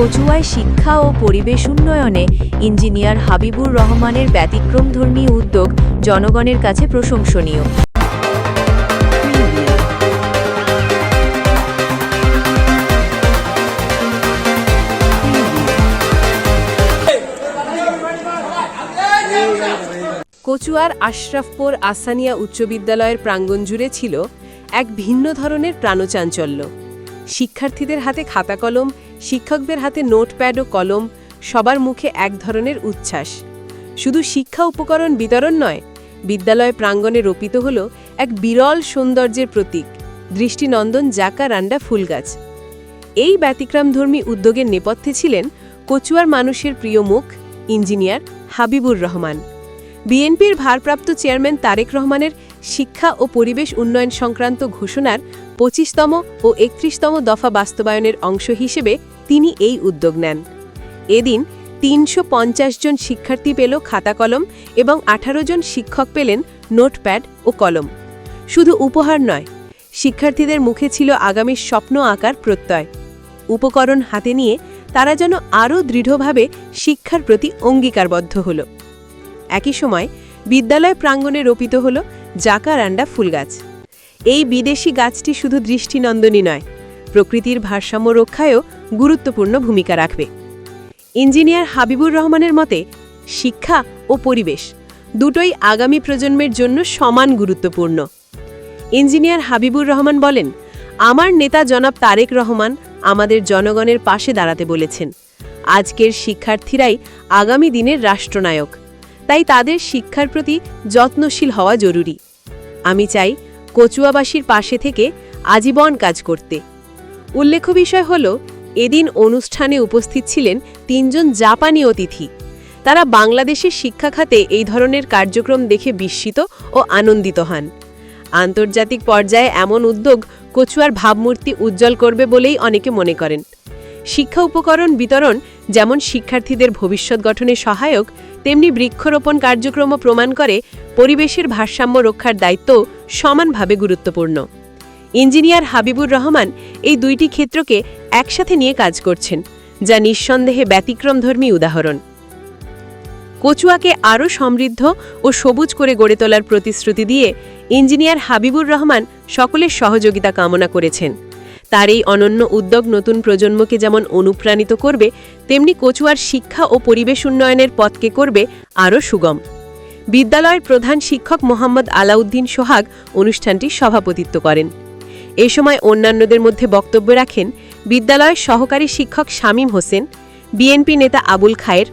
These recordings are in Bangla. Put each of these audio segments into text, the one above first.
কচুয়ায় শিক্ষা ও পরিবেশ উন্নয়নে ইঞ্জিনিয়ার হাবিবুর রহমানের ব্যতিক্রমধর্মী উদ্যোগ জনগণের কাছে প্রশংসনীয়। কচুয়ার আশরাফপুর আসানিয়া উচ্চ বিদ্যালয়ের প্রাঙ্গণ জুড়ে ছিল এক ভিন্ন ধরনের প্রাণচাঞ্চল্য। শিক্ষার্থীদের হাতে খাতা কলম শিক্ষকদের হাতে নোটপ্যাড ও কলম সবার মুখে এক ধরনের উচ্ছ্বাস। শুধু শিক্ষা উপকরণ বিতরণ নয়, বিদ্যালয় প্রাঙ্গণে রোপিত হল এক বিরল সৌন্দর্যের প্রতীক, দৃষ্টিনন্দন জাকারান্ডা ফুলগাছ। এই ব্যতিক্রমধর্মী উদ্যোগের নেপথ্যে ছিলেন কচুয়ার মানুষের প্রিয় মুখ ইঞ্জিনিয়ার হাবিবুর রহমান। বিএনপির ভারপ্রাপ্ত চেয়ারম্যান তারেক রহমানের শিক্ষা ও পরিবেশ উন্নয়ন সংক্রান্ত ঘোষণার পঁচিশতম ও একত্রিশতম দফা বাস্তবায়নের অংশ হিসেবে তিনি এই উদ্যোগ নেন। এদিন তিনশো পঞ্চাশ জন শিক্ষার্থী পেল খাতা কলম এবং আঠারো জন শিক্ষক পেলেন নোটপ্যাড ও কলম। শুধু উপহার নয়, শিক্ষার্থীদের মুখে ছিল আগামীর স্বপ্ন আঁকার প্রত্যয়। উপকরণ হাতে নিয়ে তারা যেন আরও দৃঢ়ভাবে শিক্ষার প্রতি অঙ্গীকারবদ্ধ হল। একই সময় বিদ্যালয় প্রাঙ্গণে রোপিত হল জাকারান্ডা ফুলগাছ। এই বিদেশি গাছটি শুধু দৃষ্টিনন্দনই নয়, প্রকৃতির ভারসাম্য রক্ষায়ও গুরুত্বপূর্ণ ভূমিকা রাখবে। ইঞ্জিনিয়ার হাবিবুর রহমানের মতে, শিক্ষা ও পরিবেশ দুটোই আগামী প্রজন্মের জন্য সমান গুরুত্বপূর্ণ। ইঞ্জিনিয়ার হাবিবুর রহমান বলেন, আমার নেতা জনাব তারেক রহমান আমাদের জনগণের পাশে দাঁড়াতে বলেছেন। আজকের শিক্ষার্থীরাই আগামী দিনের রাষ্ট্রনায়ক। তাই তাদের শিক্ষার প্রতি যত্নশীল হওয়া জরুরি। আমি চাই কচুয়াবাসীর পাশে থেকে আজীবন কাজ করতে। উল্লেখ্য বিষয় হল, এদিন অনুষ্ঠানে উপস্থিত ছিলেন তিনজন জাপানি অতিথি। তারা বাংলাদেশের শিক্ষা খাতে এই ধরনের কার্যক্রম দেখে বিস্মিত ও আনন্দিত হন। আন্তর্জাতিক পর্যায়ে এমন উদ্যোগ কচুয়ার ভাবমূর্তি উজ্জ্বল করবে বলেই অনেকে মনে করেন। শিক্ষা উপকরণ বিতরণ যেমন শিক্ষার্থীদের ভবিষ্যৎ গঠনে সহায়ক, তেমনি বৃক্ষরোপণ কার্যক্রমও প্রমাণ করে পরিবেশের ভারসাম্য রক্ষার দায়িত্ব সমানভাবে গুরুত্বপূর্ণ। ইঞ্জিনিয়ার হাবিবুর রহমান এই দুইটি ক্ষেত্রকে একসাথে নিয়ে কাজ করছেন, যা নিঃসন্দেহে ব্যতিক্রমধর্মী উদাহরণ। কচুয়াকে আরও সমৃদ্ধ ও সবুজ করে গড়ে তোলার প্রতিশ্রুতি দিয়ে ইঞ্জিনিয়ার হাবিবুর রহমান সকলের সহযোগিতা কামনা করেছেন। তার এই অনন্য উদ্যোগ নতুন প্রজন্মকে যেমন অনুপ্রাণিত করবে, তেমনি কচুয়ার শিক্ষা ও পরিবেশ উন্নয়নের পথকে করবে আরও সুগম। বিদ্যালয়ের প্রধান শিক্ষক মোহাম্মদ আলাউদ্দিন সোহাগ অনুষ্ঠানটি সভাপতিত্ব করেন। এ সময় অন্যান্যদের মধ্যে বক্তব্য রাখেন বিদ্যালয়ের সহকারী শিক্ষক শামীম হোসেন, বিএনপি নেতা আবুল খায়ের,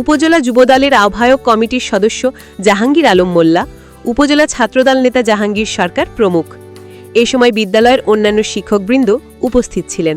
উপজেলা যুবদলের আহ্বায়ক কমিটির সদস্য জাহাঙ্গীর আলম মোল্লা, উপজেলা ছাত্রদল নেতা জাহাঙ্গীর সরকার প্রমুখ। এ সময় বিদ্যালয়ের অন্যান্য শিক্ষকবৃন্দ উপস্থিত ছিলেন।